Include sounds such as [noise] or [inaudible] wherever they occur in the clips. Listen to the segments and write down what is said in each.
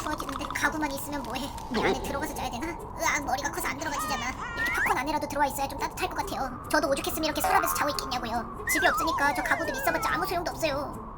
추워지는데 가구만 있으면 뭐해? 이 안에 들어가서 자야 되나? 으악 머리가 커서 안 들어가지잖아. 이렇게 팝콘 안에라도 들어와 있어야 좀 따뜻할 것 같아요. 저도 오죽했으면 이렇게 서랍에서 자고 있겠냐고요. 집이 없으니까 저 가구들 있어봤자 아무 소용도 없어요.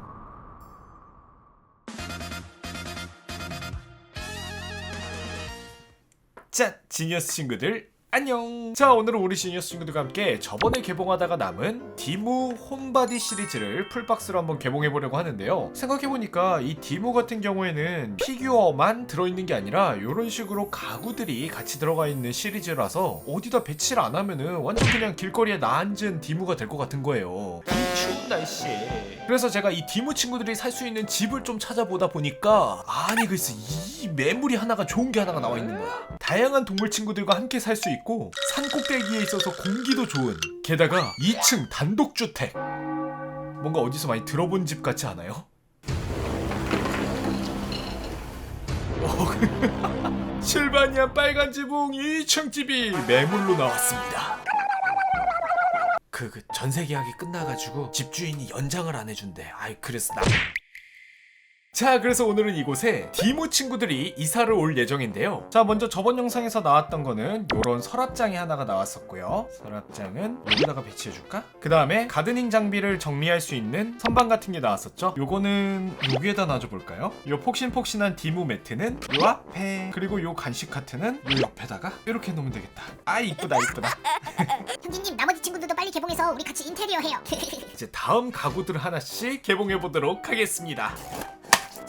자, 지니어스 친구들 안녕. 자, 오늘은 우리 지니어스 친구들과 함께 저번에 개봉하다가 남은 디무 홈바디 시리즈를 풀박스로 한번 개봉해 보려고 하는데요. 생각해 보니까 이 디무 같은 경우에는 피규어만 들어 있는 게 아니라 이런 식으로 가구들이 같이 들어가 있는 시리즈라서 어디다 배치를 안 하면은 완전 그냥 길거리에 나앉은 디무가 될 것 같은 거예요. 이 추운 날씨에. 그래서 제가 이 디무 친구들이 살 수 있는 집을 좀 찾아보다 보니까 아니 글쎄 이 매물이 하나가 좋은 게 하나가 나와 있는 거야. 다양한 동물 친구들과 함께 살 수 있고 산 꼭대기에 있어서 공기도 좋은 게다가 2층 단독 주택. 뭔가 어디서 많이 들어본 집 같지 않아요? 어, [laughs] 실바니아 빨간 지붕 2층 집이 매물로 나왔습니다. 그, 그 전세 계약이 끝나가지고 집주인이 연장을 안 해준대. 아이 그래서 나. 자, 그래서 오늘은 이곳에 디모 친구들이 이사를 올 예정인데요. 자, 먼저 저번 영상에서 나왔던 거는 요런 서랍장이 하나가 나왔었고요. 서랍장은 여기다가 배치해줄까? 그 다음에 가드닝 장비를 정리할 수 있는 선반 같은 게 나왔었죠. 요거는 여기에다 놔줘볼까요? 요 폭신폭신한 디모 매트는 요 앞에 그리고 요 간식 카트는 요 옆에다가 이렇게 놓으면 되겠다. 아, 이쁘다, 이쁘다. [laughs] 형진님 나머지 친구들도 빨리 개봉해서 우리 같이 인테리어 해요. [laughs] 이제 다음 가구들 하나씩 개봉해 보도록 하겠습니다.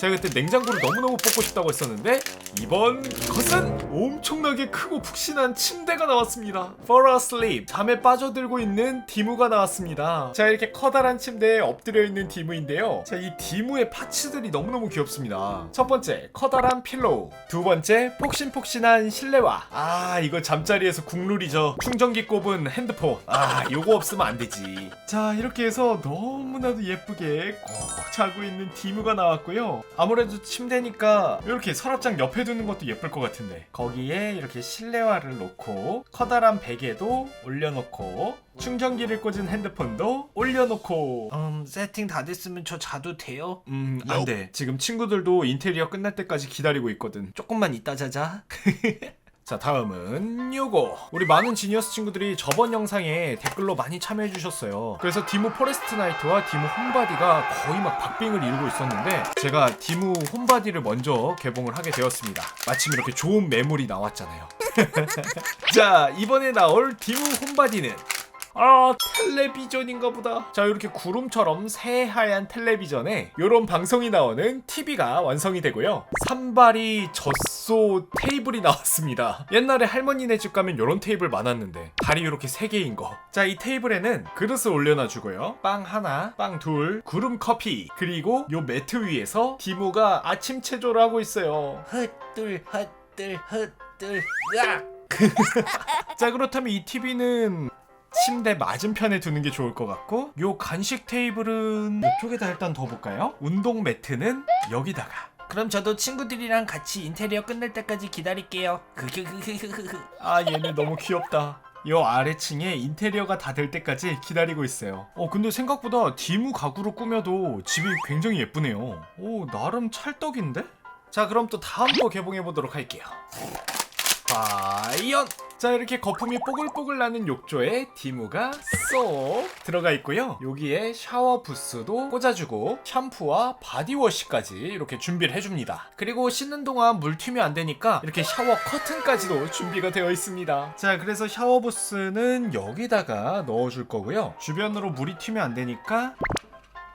제가 그때 냉장고를 너무너무 뽑고 싶다고 했었는데 이번 것은 엄청나게 크고 푹신한 침대가 나왔습니다. For a sleep 잠에 빠져들고 있는 디무가 나왔습니다. 자 이렇게 커다란 침대에 엎드려 있는 디무인데요. 자 이 디무의 파츠들이 너무너무 귀엽습니다. 첫 번째 커다란 필로우, 두 번째 폭신폭신한 실내화. 아 이거 잠자리에서 국룰이죠. 충전기 꼽은 핸드폰. 아 요거 없으면 안 되지. 자 이렇게 해서 너무나도 예쁘게 꼭 자고 있는 디무가 나왔고요. 아무래도 침대니까 이렇게 서랍장 옆에 두는 것도 예쁠 것 같은데. 거기에 이렇게 실내화를 놓고 커다란 베개도 올려놓고 충전기를 꽂은 핸드폰도 올려놓고. 음 세팅 다 됐으면 저 자도 돼요? 음 안돼. 지금 친구들도 인테리어 끝날 때까지 기다리고 있거든. 조금만 이따 자자 [laughs] 자 다음은 요거. 우리 많은 지니어스 친구들이 저번 영상에 댓글로 많이 참여해 주셨어요. 그래서 디무 포레스트 나이트와 디무 홈바디가 거의 막 박빙을 이루고 있었는데 제가 디무 홈바디를 먼저 개봉을 하게 되었습니다. 마침 이렇게 좋은 매물이 나왔잖아요. [laughs] 자 이번에 나올 디무 홈바디는 아 텔레비전인가 보다. 자 이렇게 구름처럼 새하얀 텔레비전에 이런 방송이 나오는 TV가 완성이 되고요. 산발이 젖소 테이블이 나왔습니다. 옛날에 할머니네 집 가면 이런 테이블 많았는데 다리 이렇게 세 개인 거자 이 테이블에는 그릇을 올려놔 주고요. 빵 하나 빵 둘 구름 커피 그리고 요 매트 위에서 디모가 아침 체조를 하고 있어요. 헛들 헛들 헛들 으악! [laughs] 자 그렇다면 이 TV는 침대 맞은편에 두는 게 좋을 것 같고 요 간식 테이블은 이쪽에다 일단 둬볼까요? 운동 매트는 여기다가. 그럼 저도 친구들이랑 같이 인테리어 끝날 때까지 기다릴게요. [laughs] 아 얘네 너무 귀엽다. 요 아래층에 인테리어가 다 될 때까지 기다리고 있어요. 어 근데 생각보다 디무 가구로 꾸며도 집이 굉장히 예쁘네요. 오 나름 찰떡인데? 자 그럼 또 다음 거 개봉해 보도록 할게요 과연? 자 이렇게 거품이 뽀글뽀글 나는 욕조에 디무가 쏙 들어가 있고요. 여기에 샤워 부스도 꽂아주고 샴푸와 바디워시까지 이렇게 준비를 해줍니다. 그리고 씻는 동안 물 튀면 안 되니까 이렇게 샤워 커튼까지도 준비가 되어 있습니다. 자 그래서 샤워 부스는 여기다가 넣어줄 거고요. 주변으로 물이 튀면 안 되니까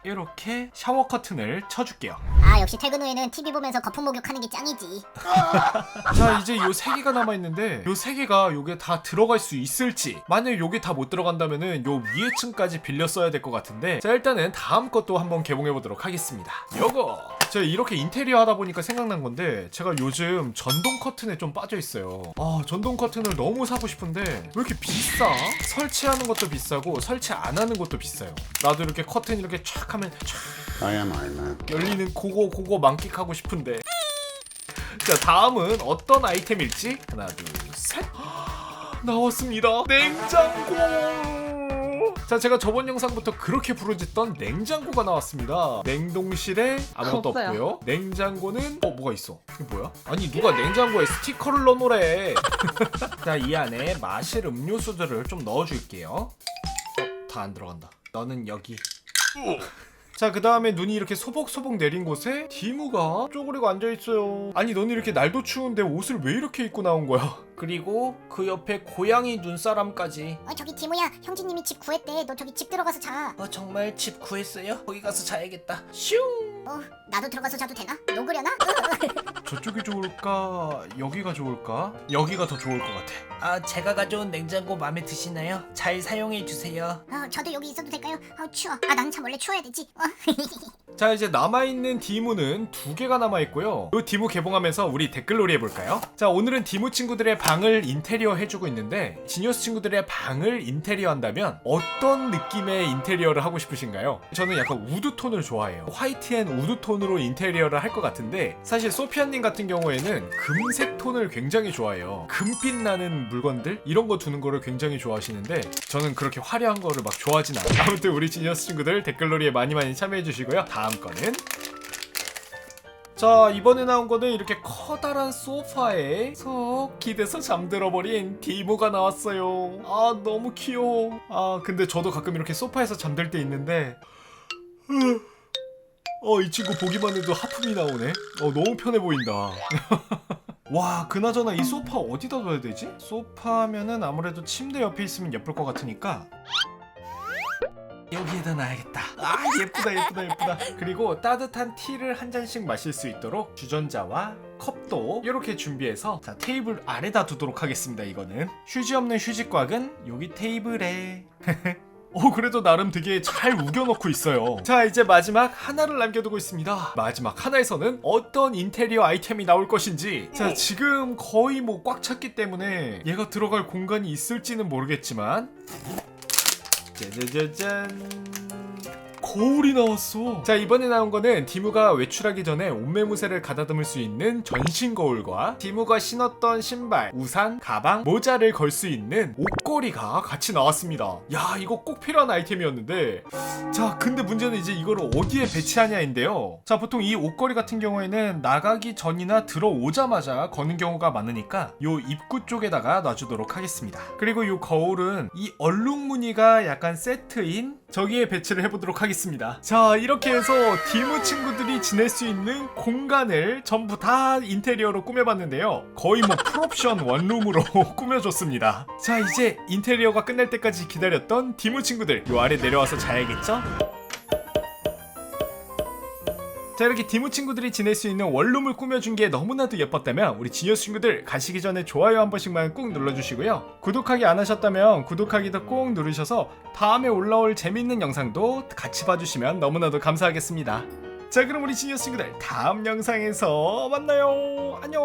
이렇게 샤워 커튼을 쳐줄게요. 아 역시 퇴근 후에는 TV 보면서 거품 목욕하는 게 짱이지. [laughs] 자 이제 요 세 개가 남아 있는데 요 세 개가 요게 다 들어갈 수 있을지. 만약 요게 다 못 들어간다면은 요 위에 층까지 빌려 써야 될 것 같은데. 자 일단은 다음 것도 한번 개봉해 보도록 하겠습니다. 요거 제가 이렇게 인테리어 하다 보니까 생각난 건데 제가 요즘 전동 커튼에 좀 빠져 있어요. 아 전동 커튼을 너무 사고 싶은데 왜 이렇게 비싸? 설치하는 것도 비싸고 설치 안 하는 것도 비싸요. 나도 이렇게 커튼 이렇게 촥 하면 촥 I am Iron Man. 열리는 그거 그거 만끽하고 싶은데. 자 다음은 어떤 아이템일지 하나 둘 셋. [gasps] 나왔습니다. 냉장고 자 제가 저번 영상부터 그렇게 부르짖던 냉장고가 나왔습니다. 냉동실에 아무것도 없어요. 없고요. 냉장고는 어 뭐가 있어? 이게 뭐야? 아니 누가 냉장고에 스티커를 넣어놓래. [laughs] 자 이 안에 마실 음료수들을 좀 넣어줄게요. 어, 다안 들어간다. 너는 여기 자, 그 다음에 눈이 이렇게 소복소복 내린 곳에 디무가 쪼그리고 앉아있어요. 아니, 너는 이렇게 날도 추운데 옷을 왜 이렇게 입고 나온 거야? [laughs] 그리고 그 옆에 고양이 눈사람까지. 어 저기 디모야 형제님이 집 구했대 너 저기 집 들어가서 자 어, 정말 집 구했어요? 거기 가서 자야겠다. 슝! 어, 나도 들어가서 자도 되나? 녹으려나? [laughs] 저쪽이 좋을까? 여기가 좋을까? 여기가 더 좋을 것 같아. 아, 제가 가져온 냉장고 마음에 드시나요? 잘 사용해 주세요. 어, 저도 여기 있어도 될까요? 어, 추워. 아, 나는 참 원래 추워야 되지. 어. [laughs] 자 이제 남아있는 디무는 두 개가 남아있고요 이 디무 개봉하면서 우리 댓글놀이 해볼까요? 자 오늘은 디무 친구들의 방을 인테리어 해주고 있는데 지니어스 친구들의 방을 인테리어 한다면 어떤 느낌의 인테리어를 하고 싶으신가요? 저는 약간 우드톤을 좋아해요 화이트 앤 우드톤 으로 인테리어를 할 것 같은데 사실 소피아님 같은 경우에는 금색 톤을 굉장히 좋아해요. 금빛 나는 물건들 이런 거 두는 거를 굉장히 좋아하시는데 저는 그렇게 화려한 거를 막 좋아하진 않아요. [laughs] 아무튼 우리 지니어스 친구들 댓글놀이에 많이 많이 참여해 주시고요. 다음 거는 자 이번에 나온 거는 이렇게 커다란 소파에 석 기대서 잠들어 버린 디모가 나왔어요. 아 너무 귀여워. 아 근데 저도 가끔 이렇게 소파에서 잠들 때 있는데 어 이 친구 보기만 해도 하품이 나오네 어 너무 편해 보인다 [laughs] 와 그나저나 이 소파 어디다 둬야 되지? 소파면은 아무래도 침대 옆에 있으면 예쁠 것 같으니까 여기에다 놔야겠다. 아 예쁘다 예쁘다 예쁘다. 그리고 따뜻한 티를 한 잔씩 마실 수 있도록 주전자와 컵도 이렇게 준비해서 자 테이블 아래다 두도록 하겠습니다. 이거는 휴지 없는 휴지곽은 여기 테이블에. [laughs] 오 그래도 나름 되게 잘 우겨놓고 있어요. 자 이제 마지막 하나를 남겨두고 있습니다. 마지막 하나에서는 어떤 인테리어 아이템이 나올 것인지. 자 지금 거의 뭐 꽉 찼기 때문에 얘가 들어갈 공간이 있을지는 모르겠지만 짜자자잔 거울이 나왔어. 자 이번에 나온 거는 디무가 외출하기 전에 옷매무새를 가다듬을 수 있는 전신 거울과 디무가 신었던 신발, 우산, 가방, 모자를 걸 수 있는 옷걸이가 같이 나왔습니다. 야 이거 꼭 필요한 아이템이었는데. 자 근데 문제는 이제 이거를 어디에 배치하냐인데요. 자 보통 이 옷걸이 같은 경우에는 나가기 전이나 들어오자마자 거는 경우가 많으니까 요 입구 쪽에다가 놔주도록 하겠습니다. 그리고 요 거울은 이 얼룩무늬가 약간 세트인 저기에 배치를 해보도록 하겠습니다. 자 이렇게 해서 디무 친구들이 지낼 수 있는 공간을 전부 다 인테리어로 꾸며봤는데요. 거의 뭐 풀옵션 원룸으로 [laughs] 꾸며줬습니다. 자 이제 인테리어가 끝날 때까지 기다렸던 디무 친구들 요 아래 내려와서 자야겠죠? 자 이렇게 디무 친구들이 지낼 수 있는 원룸을 꾸며준 게 너무나도 예뻤다면 우리 지니어스 친구들 가시기 전에 좋아요 한 번씩만 꾹 눌러주시고요. 구독하기 안 하셨다면 구독하기도 꼭 누르셔서 다음에 올라올 재밌는 영상도 같이 봐주시면 너무나도 감사하겠습니다. 자 그럼 우리 지니어스 친구들 다음 영상에서 만나요. 안녕